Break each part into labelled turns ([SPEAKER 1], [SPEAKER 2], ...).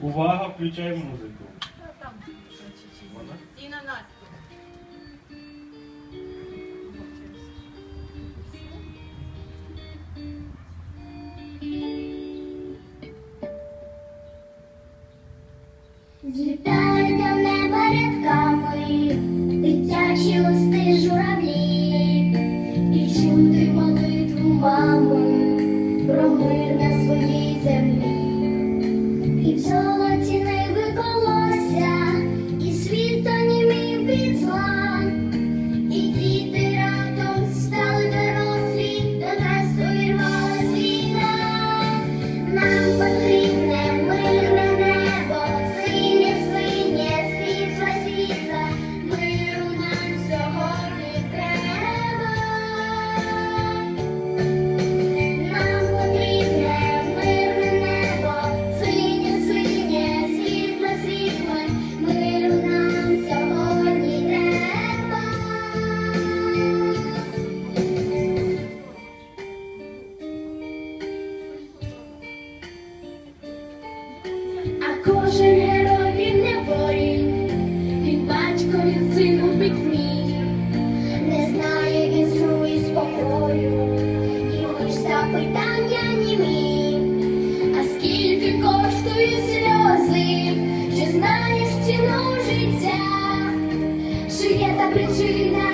[SPEAKER 1] Увага, включай музику.
[SPEAKER 2] І на нас.
[SPEAKER 3] Злітає до неба рядка. сину під мій, не знає він сну і спокою, і лиш запитання німі, а скільки коштує сльози, чи знаєш ціну життя, чи є та причина.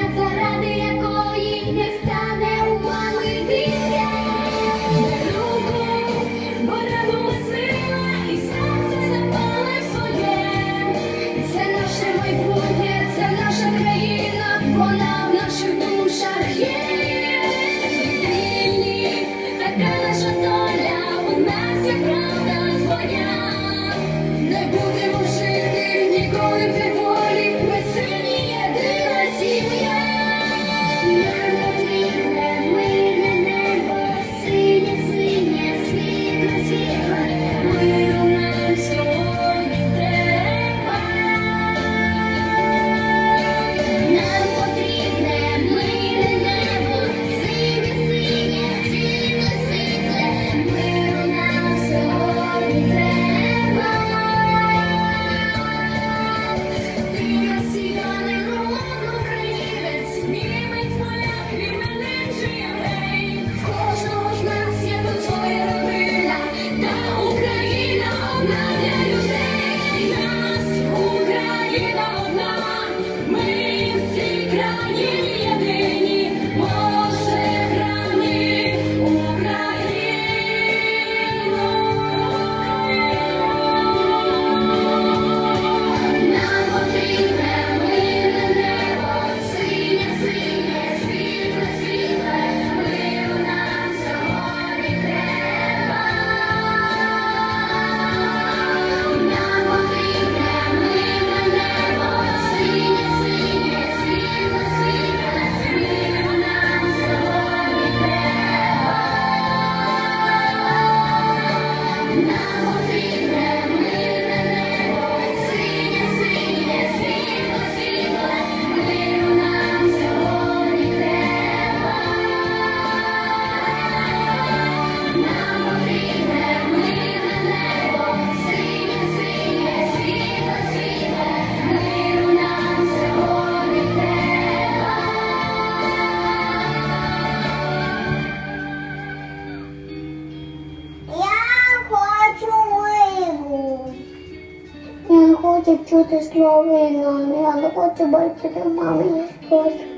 [SPEAKER 3] the truth is not weighing on. I look to the bike and mommy is good.